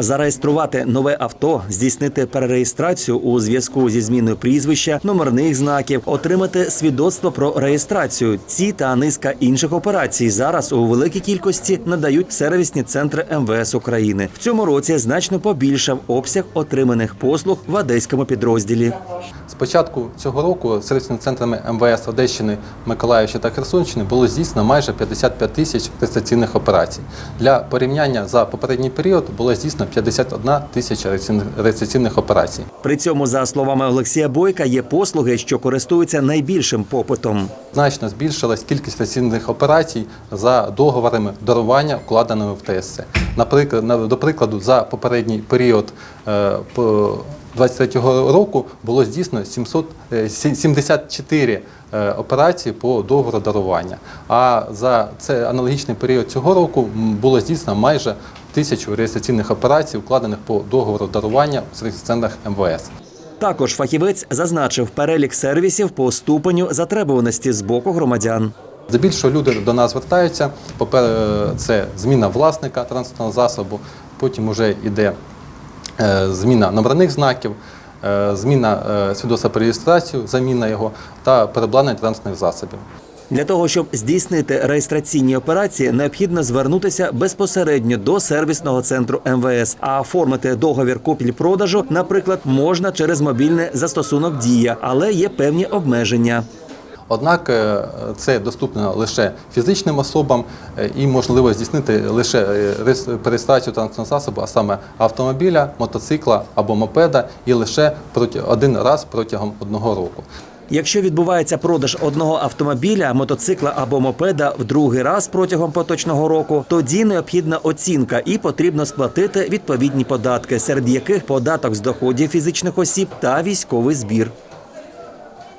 Зареєструвати нове авто, здійснити перереєстрацію у зв'язку зі зміною прізвища, номерних знаків, отримати свідоцтво про реєстрацію. Ці та низка інших операцій зараз у великій кількості надають сервісні центри МВС України. В цьому році значно побільшав обсяг отриманих послуг в одеському підрозділі. З початку цього року сервісними центрами МВС Одещини, Миколаївщини та Херсонщини було здійснено майже 55 тисяч реєстраційних операцій. Для порівняння за попередній період було здійснено 51 тисяча реєстраційних операцій. При цьому, за словами Олексія Бойка, є послуги, що користуються найбільшим попитом. Значно збільшилась кількість реєстраційних операцій за договорами дарування, вкладеними в ТСЦ. Наприклад, на- до прикладу, за попередній період е, по 23-го року було здійснено 700, е, сі- 74 е, операції по договору дарування. А за це аналогічний період цього року було здійснено майже тисячу реєстраційних операцій, вкладених по договору дарування в сервісних центрах МВС. Також фахівець зазначив перелік сервісів по ступеню затребуваності з боку громадян. Здебільшого люди до нас звертаються. Це зміна власника транспортного засобу, потім вже йде е, зміна номерних знаків, е, зміна е, свідоцтва про реєстрацію, заміна його та перебладнання транспортних засобів. Для того щоб здійснити реєстраційні операції, необхідно звернутися безпосередньо до сервісного центру МВС. А оформити договір купівлі-продажу, наприклад, можна через мобільний застосунок Дія, але є певні обмеження. Однак е, це доступно лише фізичним особам е, і можливо здійснити лише е, реєс- реєстрацію транспортного засобу, а саме автомобіля, мотоцикла або мопеда, і лише один раз протягом одного року. Якщо відбувається продаж одного автомобіля, мотоцикла або мопеда в другий раз протягом поточного року, тоді необхідна оцінка і потрібно сплатити відповідні податки, серед яких податок з доходів фізичних осіб та військовий збір.